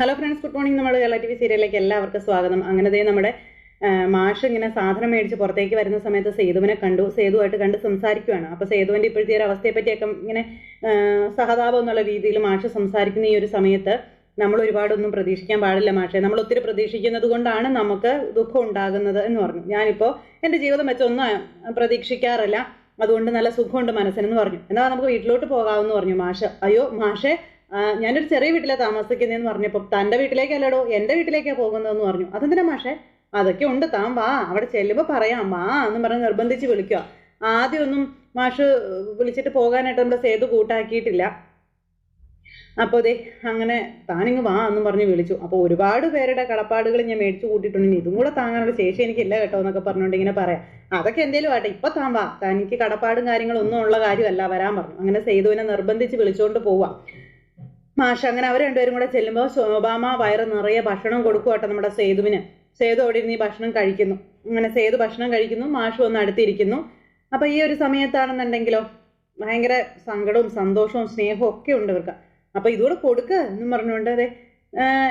Hello friends good morning നമ്മുടെ Kerala T V സീരിയലിലേക്ക് എല്ലാവർക്കും സ്വാഗതം. അങ്ങനെ ദേ നമ്മുടെ മാഷ് ഇങ്ങനെ സാധനം മേടിച്ച് പുറത്തേക്ക് വരുന്ന സമയത്ത് സേതുവിനെ കണ്ടു. സേതുവായിട്ട് കണ്ട് സംസാരിക്കുകയാണ് അപ്പോൾ സേതുവിന്റെ ഇപ്പോഴത്തെ ഒരു അവസ്ഥയെ പറ്റിയൊക്കെ ഇങ്ങനെ സഹതാപം എന്നുള്ള രീതിയിൽ മാഷ് സംസാരിക്കുന്ന ഈ ഒരു സമയത്ത് നമ്മൾ ഒരുപാടൊന്നും പ്രതീക്ഷിക്കാൻ പാടില്ല മാഷെ. നമ്മൾ ഒത്തിരി പ്രതീക്ഷിക്കുന്നത് കൊണ്ടാണ് നമുക്ക് ദുഃഖം ഉണ്ടാകുന്നത് എന്ന് പറഞ്ഞു. ഞാനിപ്പോൾ എന്റെ ജീവിതം വെച്ചൊന്നും പ്രതീക്ഷിക്കാറില്ല. അതുകൊണ്ട് നല്ല സുഖമുണ്ട് മനസ്സിനെന്ന് പറഞ്ഞു. എന്നാൽ നമുക്ക് വീട്ടിലോട്ട് പോകാമെന്ന് പറഞ്ഞു മാഷ്. അയ്യോ മാഷെ ഞാനൊരു ചെറിയ വീട്ടിലാണ് താമസിക്കുന്നതെന്ന് പറഞ്ഞപ്പോൾ തന്റെ വീട്ടിലേക്കല്ലടോ എന്റെ വീട്ടിലേക്കാ പോകുന്നതെന്ന് പറഞ്ഞു. അതെന്തിനാ മാഷേ? അതൊക്കെ ഉണ്ട് താൻ വാ അവിടെ ചെല്ലുമ്പോൾ പറയാം വാ എന്ന് പറഞ്ഞ് നിർബന്ധിച്ച് വിളിക്കുക. ആദ്യമൊന്നും മാഷ് വിളിച്ചിട്ട് പോകാനായിട്ട് നമ്മുടെ സേതു കൂട്ടാക്കിയിട്ടില്ല. അപ്പോൾ ദേ അങ്ങനെ താനിങ്ങ് വാ എന്ന് പറഞ്ഞ് വിളിച്ചു. അപ്പോൾ ഒരുപാട് പേരുടെ കടപ്പാടുകൾ ഞാൻ മേടിച്ചു കൂട്ടിയിട്ടുണ്ട്. ഇതും കൂടെ താങ്ങാനുള്ള ശേഷി എനിക്കില്ല കേട്ടോ എന്നൊക്കെ പറഞ്ഞുകൊണ്ട് ഇങ്ങനെ പറയാം. അതൊക്കെ എന്തേലും ആട്ടെ ഇപ്പൊ താൻ വാ. തനിക്ക് കടപ്പാടും കാര്യങ്ങളും ഒന്നും ഉള്ള കാര്യമല്ല വരാൻ പറഞ്ഞു. അങ്ങനെ സേതുവിനെ നിർബന്ധിച്ച് വിളിച്ചുകൊണ്ട് പോവാം. മാഷ് അങ്ങനെ അവർ രണ്ടുപേരും കൂടെ ചെല്ലുമ്പോൾ ശോഭാമ വയറ് നിറയെ ഭക്ഷണം കൊടുക്കുവാട്ടെ നമ്മുടെ സേതുവിന്. സേതു അവിടെ ഇരുന്ന് ഈ ഭക്ഷണം കഴിക്കുന്നു. അങ്ങനെ സേതു ഭക്ഷണം കഴിക്കുന്നു മാഷ് ഒന്ന് അടുത്തിരിക്കുന്നു. അപ്പൊ ഈ ഒരു സമയത്താണെന്നുണ്ടെങ്കിലോ ഭയങ്കര സങ്കടവും സന്തോഷവും സ്നേഹവും ഒക്കെ ഉണ്ട് ഇവർക്ക്. അപ്പൊ ഇതുകൂടെ കൊടുക്ക എന്നും പറഞ്ഞുകൊണ്ട് അതെ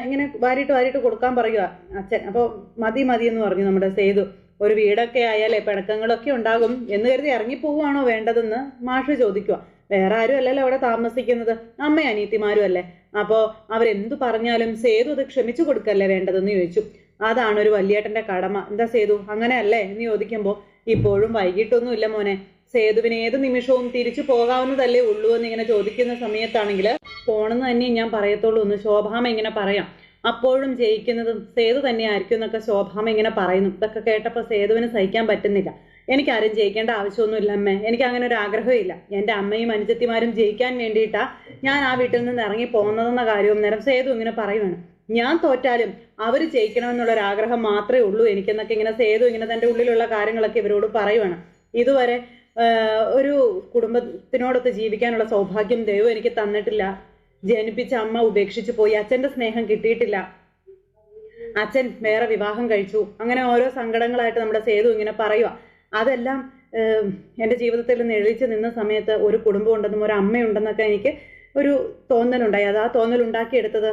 ഇങ്ങനെ വാരിയിട്ട് വാരിയിട്ട് കൊടുക്കാൻ പറയുക അച്ഛൻ. അപ്പോൾ മതി മതി എന്ന് പറഞ്ഞു നമ്മുടെ സേതു. ഒരു വീടൊക്കെ ആയാലേ പിണക്കങ്ങളൊക്കെ ഉണ്ടാകും എന്ന് കരുതി ഇറങ്ങിപ്പോവാണോ വേണ്ടതെന്ന് മാഷ് ചോദിക്കുക വേറെ ആരും അല്ലല്ലോ അവിടെ താമസിക്കുന്നത്. അമ്മ അനീത്തിമാരും അല്ലേ അപ്പോൾ അവരെന്തു പറഞ്ഞാലും സേതു അത് ക്ഷമിച്ചു കൊടുക്കല്ലേ വേണ്ടതെന്ന് ചോദിച്ചു. അതാണ് ഒരു വലിയേട്ടന്റെ കടമ. എന്താ സേതു? അങ്ങനെയല്ലേ എന്ന് ചോദിക്കുമ്പോൾ ഇപ്പോഴും വൈകിട്ടൊന്നും ഇല്ല മോനെ. സേതുവിന് ഏത് നിമിഷവും തിരിച്ചു പോകാവുന്നതല്ലേ ഉള്ളൂ എന്ന് ഇങ്ങനെ ചോദിക്കുന്ന സമയത്താണെങ്കിൽ പോണെന്ന് തന്നെ ഞാൻ പറയത്തുള്ളൂ എന്ന് ശോഭാമ ഇങ്ങനെ പറയാം. അപ്പോഴും ജയിക്കുന്നതും സേതു തന്നെയായിരിക്കും എന്നൊക്കെ ശോഭാമ ഇങ്ങനെ പറയുന്നു. ഇതൊക്കെ കേട്ടപ്പോൾ സേതുവിന് സഹിക്കാൻ പറ്റുന്നില്ല. എനിക്ക് ആരും ജയിക്കേണ്ട ആവശ്യമൊന്നുമില്ല അമ്മേ എനിക്ക് അങ്ങനെ ഒരു ആഗ്രഹമില്ല എന്റെ അമ്മയും അനുജത്തിമാരും ജയിക്കാൻ വേണ്ടിയിട്ടാ ഞാൻ ആ വീട്ടിൽ നിന്ന് ഇറങ്ങി പോകുന്നതെന്ന കാര്യവും നേരം സേതു ഇങ്ങനെ പറയുവാണ്. ഞാൻ തോറ്റാലും അവർ ജയിക്കണമെന്നുള്ള ഒരു ആഗ്രഹം മാത്രമേ ഉള്ളൂ എനിക്കെന്നൊക്കെ ഇങ്ങനെ സേതു ഇങ്ങനെ തന്റെ ഉള്ളിലുള്ള കാര്യങ്ങളൊക്കെ ഇവരോട് പറയുവാണ്. ഇതുവരെ ഒരു കുടുംബത്തിനോടൊത്ത് ജീവിക്കാനുള്ള സൗഭാഗ്യം ദൈവം എനിക്ക് തന്നിട്ടില്ല. ജനിപ്പിച്ച അമ്മ ഉപേക്ഷിച്ചു പോയി. അച്ഛന്റെ സ്നേഹം കിട്ടിയിട്ടില്ല. അച്ഛൻ വേറെ വിവാഹം കഴിച്ചു. അങ്ങനെ ഓരോ സങ്കടങ്ങളായിട്ട് നമ്മുടെ സേതു ഇങ്ങനെ പറയുക അതെല്ലാം എന്റെ ജീവിതത്തിൽ നിഴലിച്ച് നിന്ന സമയത്ത് ഒരു കുടുംബം ഉണ്ടെന്നും ഒരു അമ്മയുണ്ടെന്നൊക്കെ എനിക്ക് ഒരു തോന്നലുണ്ടായി. അത് ആ തോന്നൽ ഉണ്ടാക്കിയെടുത്തത്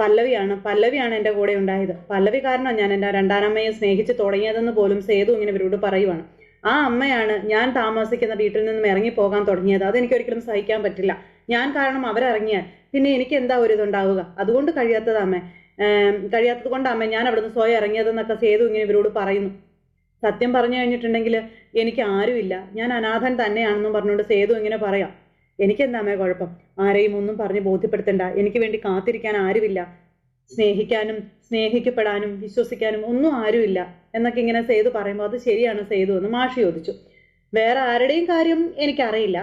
പല്ലവിയാണ്. പല്ലവിയാണ് എന്റെ കൂടെ ഉണ്ടായത്. പല്ലവി കാരണം ഞാൻ എന്റെ രണ്ടാനമ്മയെ സ്നേഹിച്ച് തുടങ്ങിയതെന്ന് പോലും സേതു ഇങ്ങനെ ഇവരോട് പറയുവാണ്. ആ അമ്മയാണ് ഞാൻ താമസിക്കുന്ന വീട്ടിൽ നിന്നും ഇറങ്ങി പോകാൻ തുടങ്ങിയത്. അതെനിക്ക് ഒരിക്കലും സഹിക്കാൻ പറ്റില്ല. ഞാൻ കാരണം അവരിറങ്ങിയാൽ പിന്നെ എനിക്ക് എന്താ ഒരു ഇതുണ്ടാവുക? അതുകൊണ്ട് കഴിയാത്തതാ അമ്മ. കഴിയാത്തത് കൊണ്ട് അമ്മ ഞാൻ അവിടുന്ന് സ്വയം ഇറങ്ങിയതെന്നൊക്കെ സേതു ഇങ്ങനെ ഇവരോട് പറയുന്നു. സത്യം പറഞ്ഞു കഴിഞ്ഞിട്ടുണ്ടെങ്കിൽ എനിക്ക് ആരുമില്ല ഞാൻ അനാഥൻ തന്നെയാണെന്നും പറഞ്ഞുകൊണ്ട് സേതു ഇങ്ങനെ പറയാം. എനിക്കെന്താമേ കുഴപ്പം? ആരെയും ഒന്നും പറഞ്ഞ് ബോധ്യപ്പെടുത്തണ്ട. എനിക്ക് വേണ്ടി കാത്തിരിക്കാൻ ആരുമില്ല. സ്നേഹിക്കാനും സ്നേഹിക്കപ്പെടാനും വിശ്വസിക്കാനും ഒന്നും ആരുമില്ല എന്നൊക്കെ ഇങ്ങനെ സേതു പറയുമ്പോൾ അത് ശരിയാണ് സേതു എന്ന് മാഷി ചോദിച്ചു. വേറെ ആരുടെയും കാര്യം എനിക്കറിയില്ല.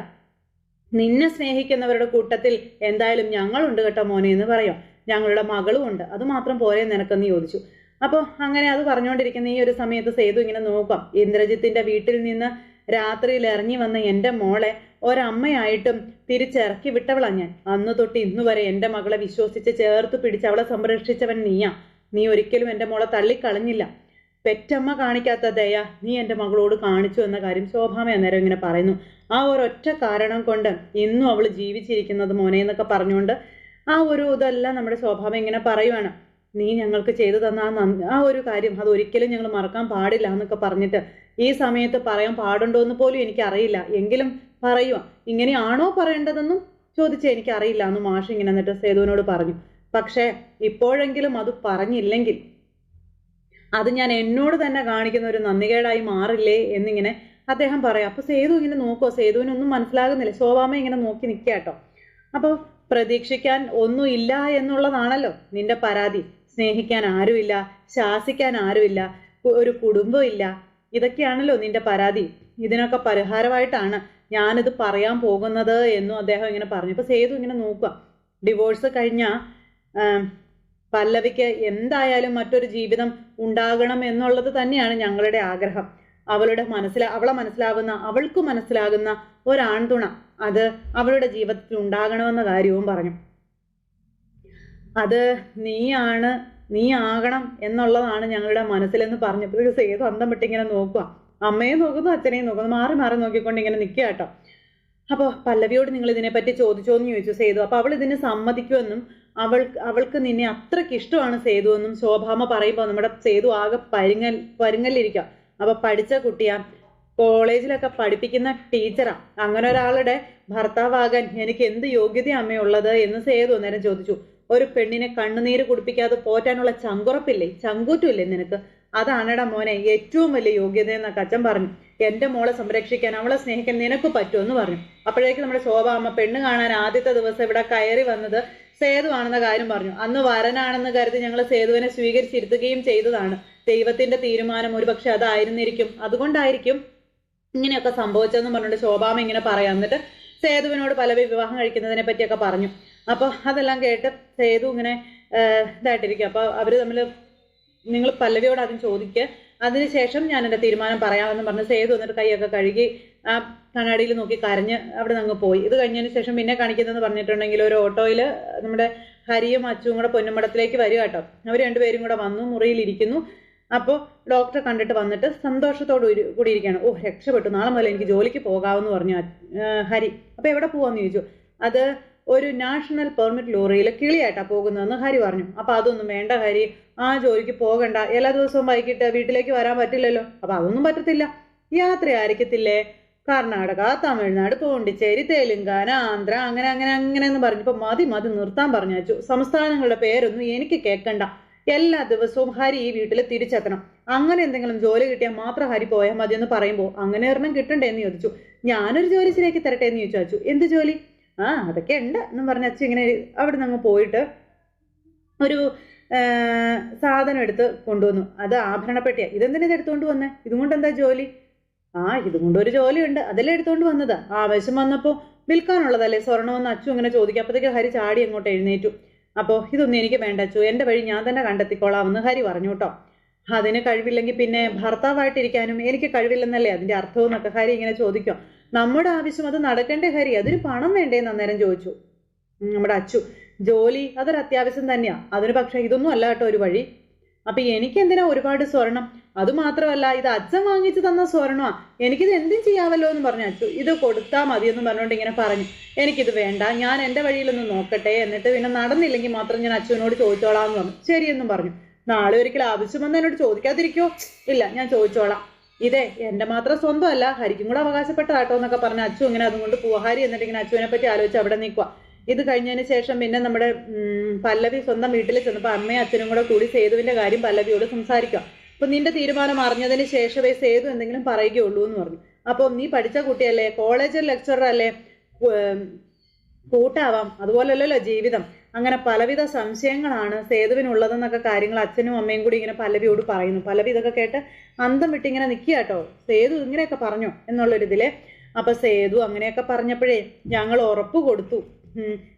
നിന്നെ സ്നേഹിക്കുന്നവരുടെ കൂട്ടത്തിൽ എന്തായാലും ഞങ്ങളുണ്ട് കേട്ടോ മോനെ എന്ന് പറയാം. ഞങ്ങളുടെ മകളും ഉണ്ട് അത് മാത്രം പോരെ നിനക്കെന്ന് ചോദിച്ചു. അപ്പോൾ അങ്ങനെ അത് പറഞ്ഞുകൊണ്ടിരിക്കുന്ന ഈ ഒരു സമയത്ത് സേതു ഇങ്ങനെ നോക്കാം. ഇന്ദ്രജിത്തിന്റെ വീട്ടിൽ നിന്ന് രാത്രിയിൽ ഇറങ്ങി വന്ന എന്റെ മോളെ ഒരമ്മയായിട്ടും തിരിച്ചിറക്കി വിട്ടവളാ ഞാൻ. അന്ന് തൊട്ട് ഇന്നു വരെ എന്റെ മകളെ വിശ്വസിച്ച് ചേർത്ത് പിടിച്ച് അവളെ സംരക്ഷിച്ചവൻ നീയാ. നീ ഒരിക്കലും എന്റെ മോളെ തള്ളിക്കളഞ്ഞില്ല. പെറ്റമ്മ കാണിക്കാത്ത ദയ നീ എന്റെ മകളോട് കാണിച്ചു എന്ന കാര്യം ശോഭാമ അന്നേരം ഇങ്ങനെ പറയുന്നു. ആ ഒരൊറ്റ കാരണം കൊണ്ട് ഇന്നും അവൾ ജീവിച്ചിരിക്കുന്നത് മോനെ എന്നൊക്കെ പറഞ്ഞുകൊണ്ട് ആ ഒരു ഇതെല്ലാം നമ്മുടെ ശോഭാമ ഇങ്ങനെ പറയുവാണ്. നീ ഞങ്ങൾക്ക് ചെയ്തു തന്ന ആ ആ ഒരു കാര്യം അത് ഒരിക്കലും ഞങ്ങൾ മറക്കാൻ പാടില്ല എന്നൊക്കെ പറഞ്ഞിട്ട് ഈ സമയത്ത് പറയാൻ പാടുണ്ടോ എന്ന് പോലും എനിക്കറിയില്ല. എങ്കിലും പറയുക ഇങ്ങനെയാണോ പറയേണ്ടതെന്നും ചോദിച്ച് എനിക്കറിയില്ല എന്ന് മാഷ് ഇങ്ങനെ എന്നിട്ട് സേതുവിനോട് പറഞ്ഞു. പക്ഷേ ഇപ്പോഴെങ്കിലും അത് പറഞ്ഞില്ലെങ്കിൽ അത് ഞാൻ എന്നോട് തന്നെ കാണിക്കുന്ന ഒരു നന്ദികേടായി മാറില്ലേ എന്നിങ്ങനെ അദ്ദേഹം പറയാം. അപ്പോൾ സേതു ഇങ്ങനെ നോക്കുമോ സേതുവിനൊന്നും മനസ്സിലാകുന്നില്ല. ശോഭാമ ഇങ്ങനെ നോക്കി നിൽക്കുക കേട്ടോ. അപ്പോൾ പ്രതീക്ഷിക്കാൻ ഒന്നുമില്ല എന്നുള്ളതാണല്ലോ നിന്റെ പരാതി. സ്നേഹിക്കാൻ ആരുമില്ല ശാസിക്കാൻ ആരുമില്ല ഒരു കുടുംബമില്ല ഇതൊക്കെയാണല്ലോ നിന്റെ പരാതി. ഇതിനൊക്കെ പരിഹാരമായിട്ടാണ് ഞാനിത് പറയാൻ പോകുന്നത് എന്നും അദ്ദേഹം ഇങ്ങനെ പറഞ്ഞു. അപ്പോൾ സേതു ഇങ്ങനെ നോക്കുക. ഡിവോഴ്സ് കഴിഞ്ഞ പല്ലവിക്ക് എന്തായാലും മറ്റൊരു ജീവിതം ഉണ്ടാകണം എന്നുള്ളത് തന്നെയാണ് ഞങ്ങളുടെ ആഗ്രഹം. അവളുടെ മനസ്സില അവളെ മനസ്സിലാകുന്ന അവൾക്ക് മനസ്സിലാകുന്ന ഒരാൺതുണ. അത് അവളുടെ ജീവിതത്തിൽ ഉണ്ടാകണമെന്ന കാര്യവും പറഞ്ഞു. അത് നീയാണ് നീ ആകണം എന്നുള്ളതാണ് ഞങ്ങളുടെ മനസ്സിലെന്ന് പറഞ്ഞപ്പോഴേക്ക് സേതു അന്തം വിട്ടിങ്ങനെ നോക്കുക അമ്മയെ നോക്കുന്നു അച്ഛനെയും നോക്കുന്നു. മാറി മാറി നോക്കിക്കൊണ്ട് ഇങ്ങനെ നിൽക്കുക കേട്ടോ. അപ്പോൾ പല്ലവിയോട് നിങ്ങൾ ഇതിനെപ്പറ്റി ചോദിച്ചോ എന്ന് ചോദിച്ചു സേതു അപ്പോൾ അവൾ ഇതിന് സമ്മതിക്കുമെന്നും അവൾ അവൾക്ക് നിന്നെ അത്രയ്ക്ക് ഇഷ്ടമാണ് സേതു എന്നും ശോഭാമ പറയുമ്പോൾ നമ്മുടെ സേതു ആകെ പരുങ്ങൽ പരുങ്ങലിരിക്കാം അപ്പോൾ പഠിച്ച കുട്ടിയാ. കോളേജിലൊക്കെ പഠിപ്പിക്കുന്ന ടീച്ചറാ. അങ്ങനെ ഒരാളുടെ ഭർത്താവാകാൻ എനിക്ക് എന്ത് യോഗ്യത അമ്മയുള്ളത് എന്ന് സേതു അന്നേരം ചോദിച്ചു. ഒരു പെണ്ണിനെ കണ്ണുനീര് കുടിപ്പിക്കാതെ പോറ്റാനുള്ള ചങ്കുറപ്പില്ലേ? ചങ്കൂറ്റുമില്ലേ നിനക്ക്? അതാണടാ മോനെ ഏറ്റവും വലിയ യോഗ്യത എന്നൊക്കെ അച്ഛൻ പറഞ്ഞു. എന്റെ മോളെ സംരക്ഷിക്കാൻ അവളെ സ്നേഹിക്കാൻ നിനക്ക് പറ്റുമെന്ന് പറഞ്ഞു. അപ്പോഴേക്കും നമ്മുടെ ശോഭ അമ്മ പെണ്ണ് കാണാൻ ആദ്യത്തെ ദിവസം ഇവിടെ കയറി വന്നത് സേതുവാണെന്ന കാര്യം പറഞ്ഞു. അന്ന് വരനാണെന്ന് കരുതി ഞങ്ങൾ സേതുവിനെ സ്വീകരിച്ചിരുത്തുകയും ചെയ്തതാണ്. ദൈവത്തിന്റെ തീരുമാനം ഒരുപക്ഷെ അതായിരുന്നിരിക്കും. അതുകൊണ്ടായിരിക്കും ഇങ്ങനെയൊക്കെ സംഭവിച്ചതെന്ന് പറഞ്ഞിട്ട് ശോഭാമ ഇങ്ങനെ പറയാം. എന്നിട്ട് സേതുവിനോട് പല വിവാഹം കഴിക്കുന്നതിനെ പറ്റിയൊക്കെ പറഞ്ഞു. അപ്പോൾ അതെല്ലാം കേട്ട് സേതു ഇങ്ങനെ ഇതായിട്ടിരിക്കും. അപ്പോൾ അവർ തമ്മിൽ നിങ്ങൾ പല്ലവിയോട് ആദ്യം ചോദിക്കുക അതിനുശേഷം ഞാൻ എന്റെ തീരുമാനം പറയാമെന്ന് പറഞ്ഞ് സേതു എന്നിട്ട് കൈയൊക്കെ കഴുകി ആ കണ്ണാടിയിൽ നോക്കി കരഞ്ഞ് അവിടെ നിന്ന് പോയി. ഇത് കഴിഞ്ഞതിന് ശേഷം പിന്നെ കാണിക്കുന്നതെന്ന് പറഞ്ഞിട്ടുണ്ടെങ്കിൽ ഒരു ഓട്ടോയിൽ നമ്മുടെ ഹരിയും അച്ചും കൂടെ പൊന്നുമടത്തിലേക്ക് വരിക കേട്ടോ. അവർ രണ്ടുപേരും കൂടെ വന്നു മുറിയിലിരിക്കുന്നു. അപ്പോൾ ഡോക്ടറെ കണ്ടിട്ട് വന്നിട്ട് സന്തോഷത്തോട് കൂടി ഇരിക്കുകയാണ് ഓ രക്ഷപ്പെട്ടു. നാളെ മുതൽ എനിക്ക് ജോലിക്ക് പോകാമെന്ന് പറഞ്ഞു ഹരി. അപ്പോൾ എവിടെ പോവാന്ന് ചോദിച്ചു. അത് ഒരു നാഷണൽ പെർമിറ്റ് ലോറിയിൽ കിളിയായിട്ടാണ് പോകുന്നതെന്ന് ഹരി പറഞ്ഞു. അപ്പം അതൊന്നും വേണ്ട ഹരി. ആ ജോലിക്ക് പോകണ്ട. എല്ലാ ദിവസവും വൈകിട്ട് വീട്ടിലേക്ക് വരാൻ പറ്റില്ലല്ലോ. അപ്പം അതൊന്നും പറ്റത്തില്ല. യാത്ര ആയിരിക്കത്തില്ലേ? കർണാടക തമിഴ്നാട് പോണ്ടിച്ചേരി തെലുങ്കാന ആന്ധ്ര അങ്ങനെ അങ്ങനെ അങ്ങനെ എന്ന് പറഞ്ഞപ്പോൾ മതി മതി നിർത്താൻ പറഞ്ഞു വെച്ചു സംസ്ഥാനങ്ങളുടെ പേരൊന്നും എനിക്ക് കേൾക്കണ്ട എല്ലാ ദിവസവും ഹരി ഈ വീട്ടിൽ തിരിച്ചെത്തണം. അങ്ങനെ എന്തെങ്കിലും ജോലി കിട്ടിയാൽ മാത്രം ഹരി പോയാൽ മതി എന്ന് പറയുമ്പോൾ അങ്ങനെ ഒരെണ്ണം കിട്ടണ്ടേ എന്ന് ചോദിച്ചു. ഞാനൊരു ജോലി ശരിയാക്കി തരട്ടെ എന്ന് ചോദിച്ചു. എന്ത് ജോലി? ആ അതൊക്കെ ഉണ്ട് എന്നും പറഞ്ഞ അച്ഛൻ ഇങ്ങനെ അവിടെ നിന്ന് പോയിട്ട് ഒരു സാധനം എടുത്ത് കൊണ്ടുവന്നു. അത് ആഭരണപ്പെട്ടിയാ. ഇതെന്തിനാ ഇത് എടുത്തുകൊണ്ട് വന്നേ? ഇതും കൊണ്ട് എന്താ ജോലി? ആ ഇതും കൊണ്ട് ഒരു ജോലിയുണ്ട് അതല്ലേ എടുത്തുകൊണ്ട് വന്നത്? ആവശ്യം വന്നപ്പോൾ വിൽക്കാനുള്ളതല്ലേ? സ്വർണമെന്ന് അച്ചു ഇങ്ങനെ ചോദിക്കും. അപ്പോഴത്തേക്ക് ഹരി ചാടി അങ്ങോട്ട് എഴുന്നേറ്റു. അപ്പോൾ ഇതൊന്നും എനിക്ക് വേണ്ട അച്ചു. എന്റെ വഴി ഞാൻ തന്നെ കണ്ടെത്തിക്കോളാമെന്ന് ഹരി പറഞ്ഞു കേട്ടോ. അതിന് കഴിവില്ലെങ്കിൽ പിന്നെ ഭർത്താവായിട്ടിരിക്കാനും എനിക്ക് കഴിവില്ലെന്നല്ലേ അതിന്റെ അർത്ഥവും എന്നൊക്കെ ഹരി ഇങ്ങനെ ചോദിക്കും നമ്മുടെ ആവശ്യം അത് നടക്കണ്ടേ ഹരി? അതിന് പണം വേണ്ടേന്ന് അന്നേരം ചോദിച്ചു. നമ്മുടെ അച്ചു ജോലി അതൊരു അത്യാവശ്യം തന്നെയാ. അതിന് പക്ഷേ ഇതൊന്നും അല്ല കേട്ടോ ഒരു വഴി. അപ്പൊ എനിക്ക് എന്തിനാ ഒരുപാട് സ്വർണം? അത് മാത്രമല്ല ഇത് അച്ഛൻ വാങ്ങിച്ചു തന്ന സ്വർണമാ എനിക്കിത് എന്തും ചെയ്യാമല്ലോ എന്ന് പറഞ്ഞു അച്ചു. ഇത് കൊടുത്താൽ മതി എന്ന് പറഞ്ഞുകൊണ്ട് ഇങ്ങനെ പറഞ്ഞു. എനിക്കിത് വേണ്ട ഞാൻ എന്റെ വഴിയിലൊന്ന് നോക്കട്ടെ എന്നിട്ട് പിന്നെ നടന്നില്ലെങ്കിൽ മാത്രം ഞാൻ അച്ഛനോട് ചോദിച്ചോളാം എന്ന് പറഞ്ഞു. ശരിയെന്നും പറഞ്ഞു. നാളെ ഒരിക്കൽ ആവശ്യം വന്ന് എന്നോട് ചോദിക്കാതിരിക്കോ? ഇല്ല ഞാൻ ചോദിച്ചോളാം. ഇതേ എന്റെ മാത്രം സ്വന്തമല്ല ഹരിക്കും കൂടെ അവകാശപ്പെട്ടതാട്ടോ എന്നൊക്കെ പറഞ്ഞ അച്ചു ഇങ്ങനെ അതുകൊണ്ട് പൂഹാരി എന്നിട്ട് ഇങ്ങനെ അച്ചുവിനെ പറ്റി ആലോചിച്ച് അവിടെ നിൽക്കുക ഇത് കഴിഞ്ഞതിന് ശേഷം പിന്നെ നമ്മുടെ പല്ലവി സ്വന്തം വീട്ടിൽ ചെന്നപ്പോൾ അമ്മയും അച്ഛനും കൂടെ കൂടി സേതുവിന്റെ കാര്യം പല്ലവിയോട് സംസാരിക്കാം അപ്പൊ നിന്റെ തീരുമാനം അറിഞ്ഞതിന് ശേഷമേ സേതു എന്തെങ്കിലും പറയുകയുള്ളൂ എന്ന് പറഞ്ഞു. അപ്പോൾ നീ പഠിച്ച കുട്ടിയല്ലേ കോളേജിൽ ഉം, കൂട്ടാവാം. അതുപോലല്ലല്ലോ ജീവിതം. അങ്ങനെ പലവിധ സംശയങ്ങളാണ് സേതുവിനുള്ളതെന്നൊക്കെ കാര്യങ്ങൾ അച്ഛനും അമ്മയും കൂടി ഇങ്ങനെ പല്ലവിയോട് പറയുന്നു. പല്ലവി ഇതൊക്കെ കേട്ട് അന്തം വിട്ട് ഇങ്ങനെ നിൽക്കുക കേട്ടോ. സേതു ഇങ്ങനെയൊക്കെ പറഞ്ഞു എന്നുള്ളൊരിതിൽ. അപ്പൊ സേതു അങ്ങനെയൊക്കെ പറഞ്ഞപ്പോഴേ ഞങ്ങൾ ഉറപ്പ് കൊടുത്തു.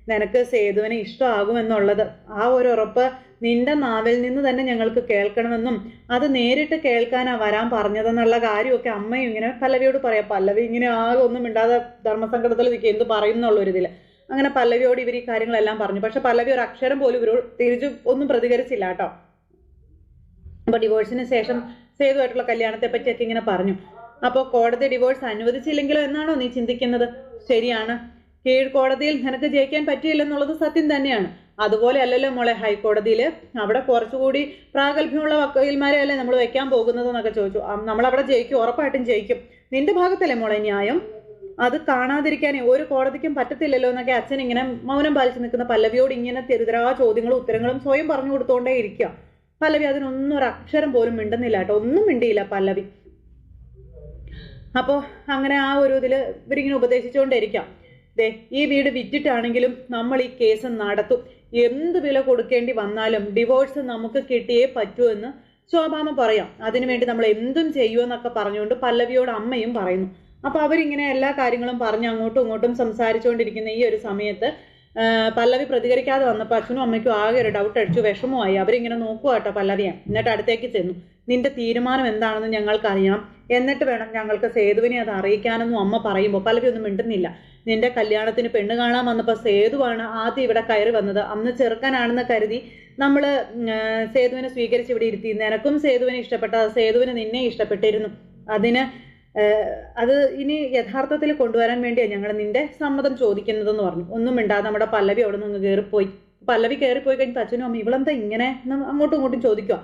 നിനക്ക് സേതുവിനെ ഇഷ്ടമാകുമെന്നുള്ളത്. ആ ഒരു ഉറപ്പ് നിന്റെ നാവിൽ നിന്ന് തന്നെ ഞങ്ങൾക്ക് കേൾക്കണമെന്നും അത് നേരിട്ട് കേൾക്കാനാ വരാൻ പറഞ്ഞതെന്നുള്ള കാര്യമൊക്കെ അമ്മയും ഇങ്ങനെ പല്ലവിയോട് പറയാം. പല്ലവി ഇങ്ങനെ ആകെ ഒന്നും മിണ്ടാതെ ധർമ്മസങ്കടത്തിൽ നിൽക്കുക. എന്ത് പറയും എന്നുള്ളൊരിതിൽ അങ്ങനെ പല്ലവിയോട് ഇവർ ഈ കാര്യങ്ങളെല്ലാം പറഞ്ഞു. പക്ഷെ പല്ലവി ഒരു അക്ഷരം പോലും ഇവരോട് തിരിച്ചു ഒന്നും പ്രതികരിച്ചില്ല കേട്ടോ. അപ്പൊ ഡിവോഴ്സിന് ശേഷം സേതുവായിട്ടുള്ള കല്യാണത്തെ പറ്റിയൊക്കെ ഇങ്ങനെ പറഞ്ഞു. അപ്പോൾ കോടതി ഡിവോഴ്സ് അനുവദിച്ചില്ലെങ്കിലോ എന്നാണോ നീ ചിന്തിക്കുന്നത്? ശരിയാണ്. കീഴ്ക്കോടതിയിൽ നിനക്ക് ജയിക്കാൻ പറ്റിയില്ലെന്നുള്ളത് സത്യം തന്നെയാണ്. അതുപോലെ അല്ലല്ലോ മോളെ ഹൈക്കോടതിയിൽ അവിടെ കുറച്ചുകൂടി പ്രാഗൽഭ്യമുള്ള വക്കീൽമാരെ അല്ലേ നമ്മൾ വെക്കാൻ പോകുന്നത് എന്നൊക്കെ ചോദിച്ചു. നമ്മൾ അവിടെ ജയിക്കും ഉറപ്പായിട്ടും ജയിക്കും. നിന്റെ ഭാഗത്തല്ലേ മോളെ ന്യായം? അത് കാണാതിരിക്കാനേ ഒരു കോടതിക്കും പറ്റത്തില്ലല്ലോ എന്നൊക്കെ അച്ഛൻ ഇങ്ങനെ മൗനം പാലിച്ചു നിൽക്കുന്ന പല്ലവിയോട് ഇങ്ങനെ തെരുതരാ ചോദ്യങ്ങളും ഉത്തരങ്ങളും സ്വയം പറഞ്ഞു കൊടുത്തോണ്ടേ ഇരിക്കുക പല്ലവി അതിനൊന്നും ഒരു അക്ഷരം പോലും മിണ്ടുന്നില്ല കേട്ടോ. ഒന്നും മിണ്ടിയില്ല പല്ലവി. അപ്പോ അങ്ങനെ ആ ഒരു ഇതിൽ ഇവരിങ്ങനെ ഉപദേശിച്ചുകൊണ്ടിരിക്കാം ദേ ഈ വീട് വിറ്റിട്ടാണെങ്കിലും നമ്മൾ ഈ കേസ് നടത്തും. എന്ത് വില കൊടുക്കേണ്ടി വന്നാലും ഡിവോഴ്സ് നമുക്ക് കിട്ടിയേ പറ്റൂ എന്ന് ശോഭാമ പറയാം. അതിനുവേണ്ടി നമ്മൾ എന്തും ചെയ്യുമെന്നൊക്കെ പറഞ്ഞുകൊണ്ട് പല്ലവിയോട് അമ്മയും പറയുന്നു. അപ്പൊ അവരിങ്ങനെ എല്ലാ കാര്യങ്ങളും പറഞ്ഞ് അങ്ങോട്ടും ഇങ്ങോട്ടും സംസാരിച്ചുകൊണ്ടിരിക്കുന്ന ഈ ഒരു സമയത്ത് പല്ലവി പ്രതികരിക്കാതെ വന്നപ്പോൾ അച്ഛനും അമ്മയ്ക്കും ആകെ ഒരു ഡൗട്ട് അടിച്ചു വിഷമമായി. അവരിങ്ങനെ നോക്കുക കേട്ടോ പല്ലവിയെ. എന്നിട്ട് അടുത്തേക്ക് ചെന്നു. നിന്റെ തീരുമാനം എന്താണെന്ന് ഞങ്ങൾക്കറിയാം. എന്നിട്ട് വേണം ഞങ്ങൾക്ക് സേതുവിനെ അത് അറിയിക്കാനെന്നും അമ്മ പറയുമ്പോൾ പല്ലവി ഒന്നും മിണ്ടുന്നില്ല. നിന്റെ കല്യാണത്തിന് പെണ്ണ് കാണാൻ വന്നപ്പോൾ സേതുവാണ് ആദ്യം ഇവിടെ കയറി വന്നത്. അന്ന് ചെറുക്കനാണെന്ന് കരുതി നമ്മൾ സേതുവിനെ സ്വീകരിച്ച് ഇവിടെ ഇരുത്തി. നിനക്കും സേതുവിനെ ഇഷ്ടപ്പെട്ട സേതുവിന് നിന്നെ ഇഷ്ടപ്പെട്ടിരുന്നു. അതിന് അത് ഇനി യഥാർത്ഥത്തിൽ കൊണ്ടുവരാൻ വേണ്ടിയാണ് ഞങ്ങൾ നിന്റെ സമ്മതം ചോദിക്കുന്നതെന്ന് പറഞ്ഞു. ഒന്നും മിണ്ടാതെ നമ്മുടെ പല്ലവി അവിടെ നിന്ന് കയറിപ്പോയി പല്ലവി കയറിപ്പോയി കഴിഞ്ഞിട്ട് അച്ഛനും അമ്മ ഇവളെന്താ ഇങ്ങനെ എന്ന് അങ്ങോട്ടും ഇങ്ങോട്ടും ചോദിക്കുക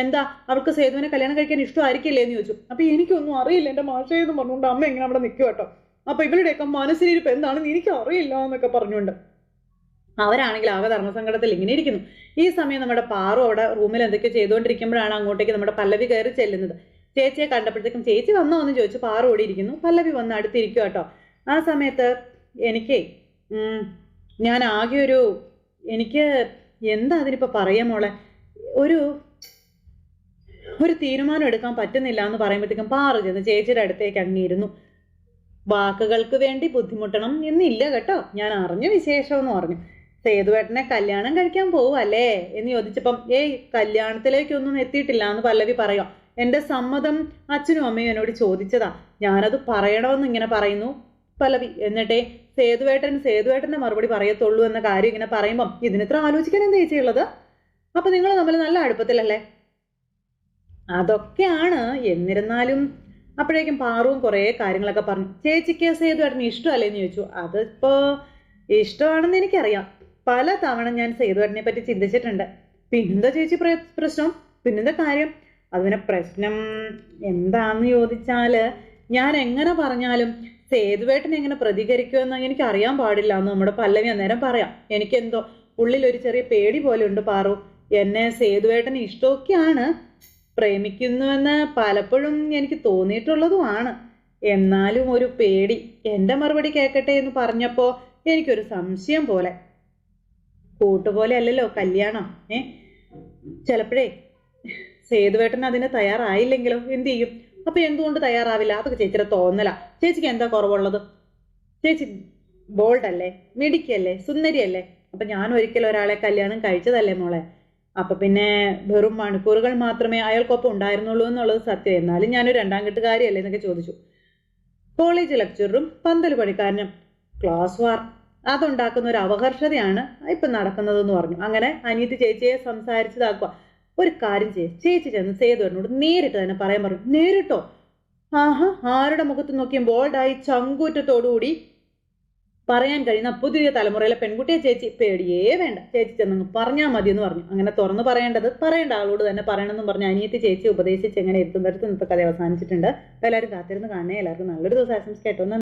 എന്താ അവൾക്ക് സേതുവിനെ കല്യാണം കഴിക്കാൻ ഇഷ്ടമായിരിക്കില്ലേ എന്ന് ചോദിച്ചു. അപ്പൊ എനിക്കൊന്നും അറിയില്ല. എന്റെ മാഷയെന്ന് പറഞ്ഞുകൊണ്ട് അമ്മ ഇങ്ങനെ അവിടെ നിൽക്കുക കേട്ടോ. അപ്പൊ ഇവരുടെയൊക്കെ മനസ്സിലിരിപ്പ് എന്താണെന്ന് എനിക്ക് അറിയില്ല എന്നൊക്കെ പറഞ്ഞുകൊണ്ട് അവരാണെങ്കിൽ ആകെ ധർമ്മസങ്കടത്തിൽ ഇങ്ങനെ ഇരിക്കുന്നു. ഈ സമയം നമ്മുടെ പാറു അവിടെ റൂമിൽ എന്തൊക്കെയോ ചെയ്തുകൊണ്ടിരിക്കുമ്പോഴാണ് അങ്ങോട്ടേക്ക് നമ്മുടെ പല്ലവി കയറി ചെല്ലുന്നത്. ചേച്ചിയെ കണ്ടപ്പോഴത്തേക്കും ചേച്ചി വന്നോ എന്ന് ചോദിച്ചു. പാറ ഓടിയിരിക്കുന്നു പല്ലവി വന്ന് അടുത്തിരിക്കുക കേട്ടോ. ആ സമയത്ത് എനിക്ക് ഞാൻ ആകെ ഒരു എനിക്ക് എന്താ അതിനിപ്പോൾ പറയാം മോളെ? ഒരു ഒരു തീരുമാനം എടുക്കാൻ പറ്റുന്നില്ല എന്ന് പറയുമ്പോഴത്തേക്കും പാറ ചെന്ന് ചേച്ചിയുടെ അടുത്തേക്ക് അങ്ങിയിരുന്നു. വാക്കുകൾക്ക് വേണ്ടി ബുദ്ധിമുട്ടണം എന്നില്ല കേട്ടോ. ഞാൻ അറിഞ്ഞ വിശേഷം എന്ന് പറഞ്ഞു. സേതുവേട്ടനെ കല്യാണം കഴിക്കാൻ പോവല്ലേ എന്ന് ചോദിച്ചപ്പം ഏയ് കല്യാണത്തിലേക്കൊന്നും എത്തിയിട്ടില്ല എന്ന് പല്ലവി പറയാം എന്റെ സമ്മതം അച്ഛനും അമ്മയും എന്നോട് ചോദിച്ചതാ. ഞാനത് പറയണമെന്ന് ഇങ്ങനെ പറയുന്നു. പലവി എന്നിട്ടേ സേതുവേട്ടൻ സേതുവേട്ടന്റെ മറുപടി പറയത്തുള്ളൂ എന്ന കാര്യം ഇങ്ങനെ പറയുമ്പം ഇതിനിത്ര ആലോചിക്കാൻ എന്താ ചേച്ചിയുള്ളത് അപ്പൊ നിങ്ങൾ തമ്മിൽ നല്ല അടുപ്പത്തിലല്ലേ? അതൊക്കെയാണ് എന്നിരുന്നാലും അപ്പോഴേക്കും പാറുവും കുറേ കാര്യങ്ങളൊക്കെ പറഞ്ഞു. ചേച്ചിക്ക് സേതുവേട്ടന് ഇഷ്ടമല്ലേന്ന് ചോദിച്ചു. അതിപ്പോ ഇഷ്ടമാണെന്ന് എനിക്കറിയാം. പല തവണ ഞാൻ സേതുവേട്ടനെ പറ്റി ചിന്തിച്ചിട്ടുണ്ട്. പിന്നെന്താ ചേച്ചി പ്രശ്നം? പിന്നെന്താ കാര്യം? അതിനെ പ്രശ്നം എന്താന്ന് ചോദിച്ചാൽ ഞാൻ എങ്ങനെ പറഞ്ഞാലും സേതുവേട്ടനെ എങ്ങനെ പ്രതികരിക്കുമെന്ന് എനിക്ക് അറിയാൻ പാടില്ല എന്ന് നമ്മുടെ പല്ലവി അന്നേരം പറയാം. എനിക്കെന്തോ ഉള്ളിൽ ഒരു ചെറിയ പേടി പോലെ ഉണ്ട് പാറു. എന്നെ സേതുവേട്ടന് ഇഷ്ടമൊക്കെയാണ് പ്രേമിക്കുന്നുവെന്ന് പലപ്പോഴും എനിക്ക് തോന്നിയിട്ടുള്ളതുമാണ്. എന്നാലും ഒരു പേടി എന്റെ മറുപടി കേൾക്കട്ടെ എന്ന് പറഞ്ഞപ്പോൾ എനിക്കൊരു സംശയം പോലെ. കൂട്ടുപോലെ അല്ലല്ലോ കല്യാണം ഏ? ചിലപ്പോഴേ സേതുവേട്ടൻ അതിന് തയ്യാറായില്ലെങ്കിലോ? എന്ത് ചെയ്യും? അപ്പൊ എന്തുകൊണ്ട് തയ്യാറാവില്ല? അതൊക്കെ ചേച്ചിയുടെ തോന്നല. ചേച്ചിക്ക് എന്താ കുറവുള്ളത്? ചേച്ചി ബോൾഡ് അല്ലേ മിടിക്കല്ലേ സുന്ദരിയല്ലേ? അപ്പൊ ഞാൻ ഒരിക്കലും ഒരാളെ കല്യാണം കഴിച്ചതല്ലേ മോളെ? അപ്പൊ പിന്നെ വെറും മണിക്കൂറുകൾ മാത്രമേ അയാൾക്കൊപ്പം ഉണ്ടായിരുന്നുള്ളൂ എന്നുള്ളത് സത്യം. എന്നാലും ഞാനൊരു രണ്ടാം കെട്ടുകാരിയല്ലേ എന്നൊക്കെ ചോദിച്ചു. കോളേജ് ലെക്ചറും പന്തൽ പണിക്കാരനും. ക്ലാസ് വാർ. അതുണ്ടാക്കുന്ന ഒരു അപകർഷതയാണ് ഇപ്പൊ നടക്കുന്നതെന്ന് പറഞ്ഞു. അങ്ങനെ അനിയത്തി ചേച്ചിയെ സംസാരിച്ചതാക്കുക. ഒരു കാര്യം ചെയ്യ. ചേച്ചി ചെന്ന് സേതുവിനോട് നേരിട്ട് തന്നെ പറയാൻ പറഞ്ഞു. നേരിട്ടോ? ആഹാ ആരുടെ മുഖത്ത് നോക്കിയും ബോൾഡായി ചങ്കൂറ്റത്തോടുകൂടി പറയാൻ കഴിയുന്ന പുതിയ തലമുറയിലെ പെൺകുട്ടിയെ ചേച്ചി പേടിയേ വേണ്ട. ചേച്ചി ചെന്നങ്ങ് പറഞ്ഞാൽ മതി എന്ന് പറഞ്ഞു. അങ്ങനെ തുറന്നു പറയേണ്ടത് പറയേണ്ട ആളോട് തന്നെ പറയണമെന്നും പറഞ്ഞ് അനിയത്തി ചേച്ചി ഉപദേശിച്ച് എങ്ങനെ എത്തുന്നിടത്ത് ഇന്നത്തെ കഥ അവസാനിച്ചിട്ടുണ്ട്. എല്ലാവരും കാത്തിരുന്ന് കാണണേ. എല്ലാവർക്കും നല്ലൊരു ദിവസം ആശംസിക്കട്ടോ